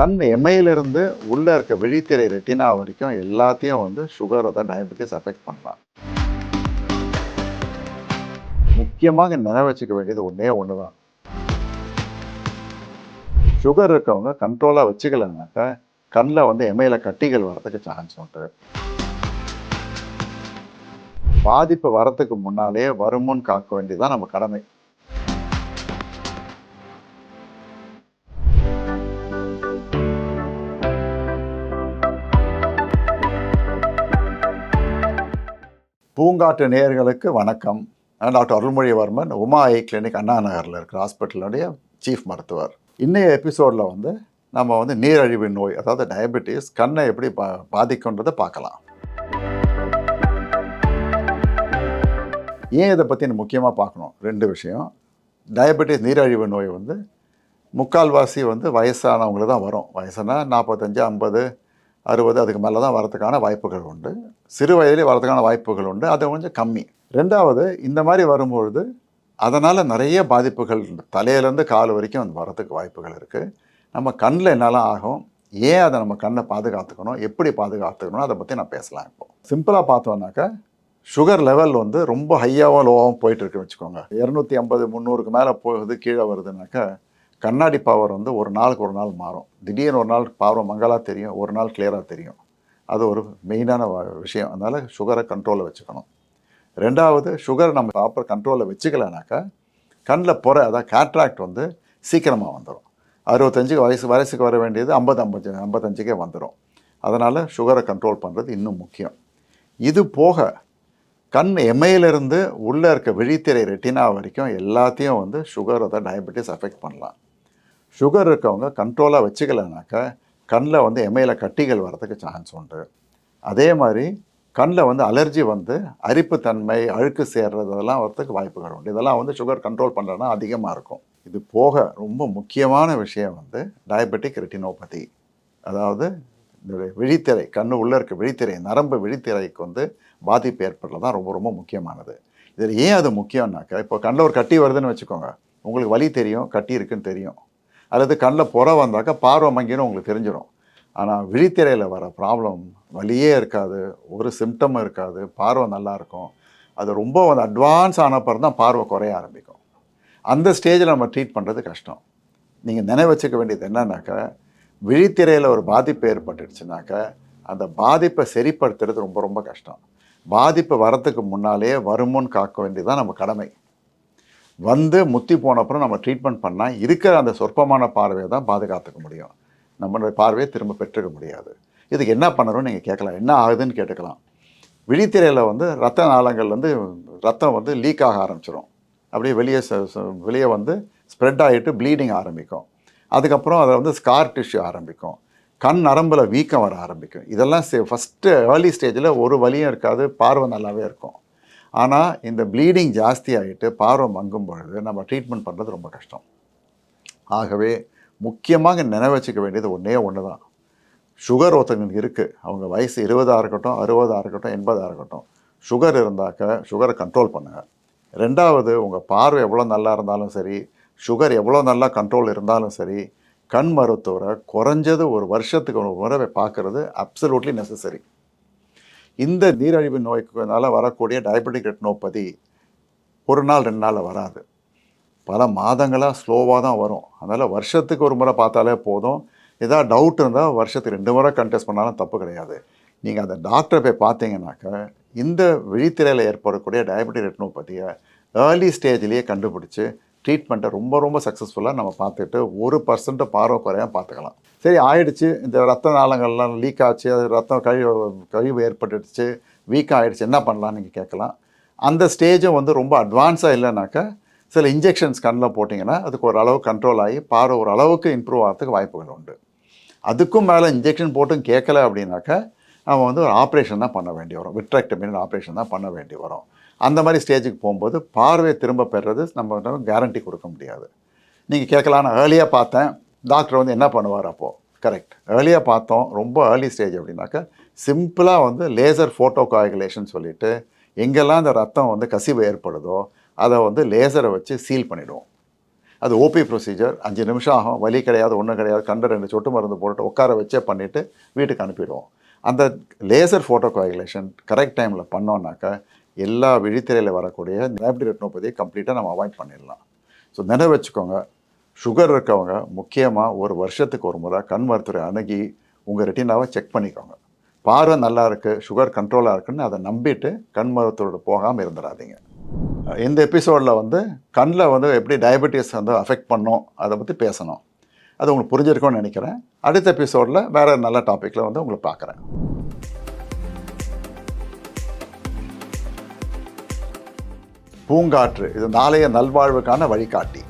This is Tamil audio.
கண் எமையிலிருந்து உள்ளே இருக்க விழித்திரை ரெட்டினா வரைக்கும் எல்லாத்தையும் வந்து சுகரை தான் டயபெட்டிஸ் அஃபெக்ட் பண்ணலாம். முக்கியமாக நினைவு வச்சுக்க வேண்டியது ஒன்றே ஒன்று தான் சுகர் இருக்கவங்க கண்ட்ரோலாக வச்சுக்கலனாக்கா கண்ணில் வந்து எமையில கட்டிகள் வரதுக்கு சான்ஸ் உண்டு. பாதிப்பு வரத்துக்கு முன்னாலே வருமுன் காக்க வேண்டியதுதான் நம்ம கடமை. பூங்காற்று நேயர்களுக்கு வணக்கம். நான் doctor Arulmozhivarman Uma eye clinic Anna நகரில் இருக்கிற ஹாஸ்பிட்டலுடைய சீஃப் மருத்துவர். இன்றைய எபிசோடில் வந்து நம்ம வந்து நீரழிவு நோய் அதாவது டயபெட்டிஸ் கண்ணை எப்படி பா பாதிக்குன்றதை பார்க்கலாம். ஏன் இதை பற்றி முக்கியமாக பார்க்கணும்? ரெண்டு விஷயம். டயபெட்டிஸ் நீரழிவு நோய் வந்து முக்கால்வாசி வந்து வயசானவங்களுக்கு தான் வரும். வயசுனா நாற்பத்தஞ்சு ஐம்பது அறுபது அதுக்கு மேலே தான் வரதுக்கான வாய்ப்புகள் உண்டு. சிறு வயதிலே வரதுக்கான வாய்ப்புகள் உண்டு. அது கொஞ்சம் கம்மி. ரெண்டாவது இந்த மாதிரி வரும்பொழுது அதனால் நிறைய பாதிப்புகள் தலையிலேருந்து கால் வரைக்கும் வந்து வரதுக்கு வாய்ப்புகள் இருக்குது நம்ம கண்ணில் என்னெல்லாம் ஆகும்? ஏன் அதை நம்ம கண்ணை பாதுகாத்துக்கணும்? எப்படி பாதுகாத்துக்கணும் அதை பற்றி நான் பேசலாம் இப்போ. சிம்பிளாக பார்த்தோன்னாக்கா சுகர் லெவல் வந்து ரொம்ப ஹையாகவும் லோவாகவும் போயிட்டு இருக்குன்னு வச்சுக்கோங்க. இரநூத்தி ஐம்பது முந்நூறுக்கு மேலே போகுது கீழே வருதுனாக்கா கண்ணாடி பவர் வந்து ஒரு நாளுக்கு ஒரு நாள் மாறும். திடீர்னு ஒரு நாள் பவர் மங்கலாக தெரியும் ஒரு நாள் கிளியராக தெரியும். அது ஒரு மெயினான விஷயம். அதனால் சுகரை கண்ட்ரோலில் வச்சுக்கணும். ரெண்டாவது சுகர் நம்ம ப்ராப்பர் கண்ட்ரோலில் வச்சுக்கலனாக்கா கண்ணில் புற அதாவது கேட்ராக்ட் வந்து சீக்கிரமாக வந்துடும் அறுபத்தஞ்சுக்கு வயசு வயசுக்கு வர வேண்டியது ஐம்பது ஐம்பது ஐம்பத்தஞ்சுக்கே வந்துடும் அதனால் சுகரை கண்ட்ரோல் பண்ணுறது இன்னும் முக்கியம். இது போக கண் எமையிலிருந்து உள்ளே இருக்க விழித்திரை ரெட்டினா வரைக்கும் எல்லாத்தையும் வந்து சுகர் அதை டயபெட்டிஸ் அஃபெக்ட் பண்ணலாம். சுகர் இருக்கவங்க கண்ட்ரோலாக வச்சுக்கலனாக்கா கண்ணில் வந்து எமையில் கட்டிகள் வரதுக்கு சான்ஸ் உண்டு. அதே மாதிரி கண்ணில் வந்து அலர்ஜி வந்து அரிப்புத்தன்மை அழுக்கு சேர்றதெல்லாம் வரதுக்கு வாய்ப்புகள் உண்டு. இதெல்லாம் வந்து சுகர் கண்ட்ரோல் பண்ணலன்னா அதிகமாக இருக்கும். இது போக ரொம்ப முக்கியமான விஷயம் வந்து டயபெட்டிக் ரெட்டினோபதி அதாவது இந்த விழித்திரை கண்ணு உள்ளே இருக்க விழித்திரை நரம்பு விழித்திரைக்கு வந்து பாதிப்பு ஏற்படுறது தான் ரொம்ப ரொம்ப முக்கியமானது. இதில் ஏன் அது முக்கியம்னாக்கா இப்போ கண்ணில் ஒரு கட்டி வருதுன்னு வச்சுக்கோங்க. உங்களுக்கு வலி தெரியும் கட்டி இருக்குன்னு தெரியும். அல்லது கண்ணில் புற வந்தாக்கா பார்வை மங்கின்னு உங்களுக்கு தெரிஞ்சிடும் ஆனால் விழித்திரையில் வர ப்ராப்ளம் வலியே இருக்காது ஒரு சிம்டம் இருக்காது பார்வை நல்லா இருக்கும். அது ரொம்ப வந்து அட்வான்ஸ் ஆனப்பறம் தான் பார்வை குறைய ஆரம்பிக்கும். அந்த ஸ்டேஜில் நம்ம ட்ரீட் பண்ணுறது கஷ்டம். நீங்கள் நினைவு வச்சுக்க வேண்டியது என்னன்னாக்கா விழித்திரையில் ஒரு பாதிப்பு ஏற்பட்டுடுச்சுனாக்கா அந்த பாதிப்பை சரிப்படுத்துறது ரொம்ப ரொம்ப கஷ்டம். பாதிப்பு வரத்துக்கு முன்னாலே வருமுன் காக்க வேண்டியதுதான் நம்ம கடமை. வந்து முத்தி போன அப்புறம் நம்ம ட்ரீட்மெண்ட் பண்ணால் இருக்கிற அந்த சொற்பமான பார்வையை தான் பாதுகாத்துக்க முடியும். நம்மளுடைய பார்வையை திரும்ப பெற்றுக்க முடியாது. இதுக்கு என்ன பண்ணணும்னு நீங்கள் கேட்கலாம். என்ன ஆகுதுன்னு கேட்டுக்கலாம். விழித்திரையில் வந்து ரத்த நாளங்கள் வந்து ரத்தம் வந்து லீக் ஆக ஆரம்பிச்சிடும் அப்படியே வெளியே வெளியே வந்து ஸ்ப்ரெட் ஆகிட்டு ப்ளீடிங் ஆரம்பிக்கும். அதுக்கப்புறம் அதில் வந்து ஸ்கார் டிஷ்யூ ஆரம்பிக்கும். கண் நரம்பில் வீக்கம் வர ஆரம்பிக்கும். இதெல்லாம் ஃபஸ்ட்டு ஏர்லி ஸ்டேஜில் ஒரு வலியும் இருக்காது. பார்வை நல்லாவே இருக்கும். ஆனால் இந்த ப்ளீடிங் ஜாஸ்தி ஆகிட்டு பார்வை மங்கும் பொழுது நம்ம ட்ரீட்மெண்ட் பண்ணுறது ரொம்ப கஷ்டம். ஆகவே முக்கியமாக நினைவு வச்சுக்க வேண்டியது ஒன்றே ஒன்று தான் சுகர் ஒருத்தங்களுக்கு இருக்குது அவங்க வயசு இருபதாக இருக்கட்டும் அறுபதாக இருக்கட்டும் எண்பதாக இருக்கட்டும். சுகர் இருந்தாக்க சுகரை கண்ட்ரோல் பண்ணுங்கள் ரெண்டாவது உங்கள் பார்வை எவ்வளோ நல்லா இருந்தாலும் சரி சுகர் எவ்வளோ நல்லா கண்ட்ரோல் இருந்தாலும் சரி கண் மருத்துவரை குறைஞ்சது ஒரு வருஷத்துக்கு ஒரு முறை பார்க்குறது அப்சல்யூட்லி நெசசரி இந்த நீரழிவு நோய்க்குனால வரக்கூடிய டயபெட்டிக் ரெட்டினோபதி ஒரு நாள் ரெண்டு நாளில் வராது. பல மாதங்களாக ஸ்லோவாக தான் வரும். அதனால் வருஷத்துக்கு ஒரு முறை பார்த்தாலே போதும். ஏதாவது டவுட் இருந்தால் வருஷத்துக்கு ரெண்டு முறை கண்டெஸ்ட் பண்ணாலும் தப்பு கிடையாது. நீங்கள் அந்த டாக்டரை போய் பார்த்தீங்கன்னாக்கா இந்த விழித்திரையில் ஏற்படக்கூடிய டயபெட்டிக் ரெட்டினோபதியை ஏர்லி ஸ்டேஜ்லேயே கண்டுபிடிச்சி ட்ரீட்மெண்ட்டை ரொம்ப ரொம்ப சக்ஸஸ்ஃபுல்லாக நம்ம பார்த்துட்டு ஒரு பர்சன்ட்டை பார்வை குறையாக பார்த்துக்கலாம். சரி ஆயிடுச்சு. இந்த ரத்த நாளங்கள்லாம் லீக் ஆச்சு. அது ரத்தம் கழிவு கழிவு ஏற்பட்டுடுச்சு. வீக் ஆகிடுச்சு என்ன பண்ணலாம்னு நீங்கள் கேட்கலாம். அந்த ஸ்டேஜும் வந்து ரொம்ப அட்வான்ஸாக இல்லைனாக்கா சில இன்ஜெக்ஷன்ஸ் கண்ணில் போட்டிங்கன்னா அதுக்கு ஒரு அளவு கண்ட்ரோல் ஆகி பார்வை ஒரு அளவுக்கு இம்ப்ரூவ் ஆகிறதுக்கு வாய்ப்புகள் உண்டு. அதுக்கும் மேலே இன்ஜெக்ஷன் போட்டும் கேட்கல அப்படின்னாக்கா அவன் வந்து ஒரு ஆப்ரேஷன் தான் பண்ண வேண்டி வரும். விட்ராக்டமின் ஆப்ரேஷன் தான் பண்ண வேண்டி வரும். அந்த மாதிரி ஸ்டேஜுக்கு போகும்போது பார்வையை திரும்ப பெறுறது நம்ம கேரண்டி கொடுக்க முடியாது. நீங்கள் கேட்கலாம் நான் ஏர்லியாக பார்த்தேன். டாக்டர் வந்து என்ன பண்ணுவார் அப்போது கரெக்ட் ஏர்லியாக பார்த்தோம். ரொம்ப ஏர்லி ஸ்டேஜ் அப்படின்னாக்கா சிம்பிளாக வந்து லேசர் ஃபோட்டோ காயகுலேஷன் சொல்லிட்டு எங்கெல்லாம் அந்த ரத்தம் வந்து கசிவு ஏற்படுதோ அதை வந்து லேசரை வச்சு சீல் பண்ணிவிடுவோம் அது ஓபி ப்ரொசீஜர் அஞ்சு நிமிஷம் ஆகும். வலி கிடையாது ஒன்றும் கிடையாது. கண்ட ரெண்டு சொட்டு மருந்து போட்டு உட்கார வச்சே பண்ணிவிட்டு வீட்டுக்கு அனுப்பிடுவோம். அந்த லேசர் ஃபோட்டோ கோகுலேஷன் கரெக்ட் டைமில் பண்ணோன்னாக்கா எல்லா விழித்திரையில் வரக்கூடிய டயபிட்டி ரெட்னோபதியை கம்ப்ளீட்டாக நம்ம அவாய்ட் பண்ணிடலாம். ஸோ நினைவு வச்சுக்கோங்க சுகர் இருக்கவங்க முக்கியமாக ஒரு வருஷத்துக்கு ஒரு முறை கண் மருத்துவரை அணுகி உங்கள் ரெட்டினாவை செக் பண்ணிக்கோங்க. பார்வை நல்லா இருக்குது சுகர் கண்ட்ரோலாக இருக்குன்னு அதை நம்பிட்டு கண் மருத்துவரோட போகாமல் இருந்துடாதீங்க. இந்த எபிசோடில் வந்து கண்ணில் வந்து எப்படி டயபெட்டிஸ் வந்து அஃபெக்ட் பண்ணும் அதை பற்றி பேசணும். அது உங்களுக்கு புரிஞ்சிருக்கும்னு நினைக்கிறேன். அடுத்த எபிசோடில் வேறு நல்ல டாப்பிக்கில் வந்து உங்களை பார்க்குறேன். பூங்காற்று இது நாளைய நல்வாழ்வுக்கான வழிகாட்டி.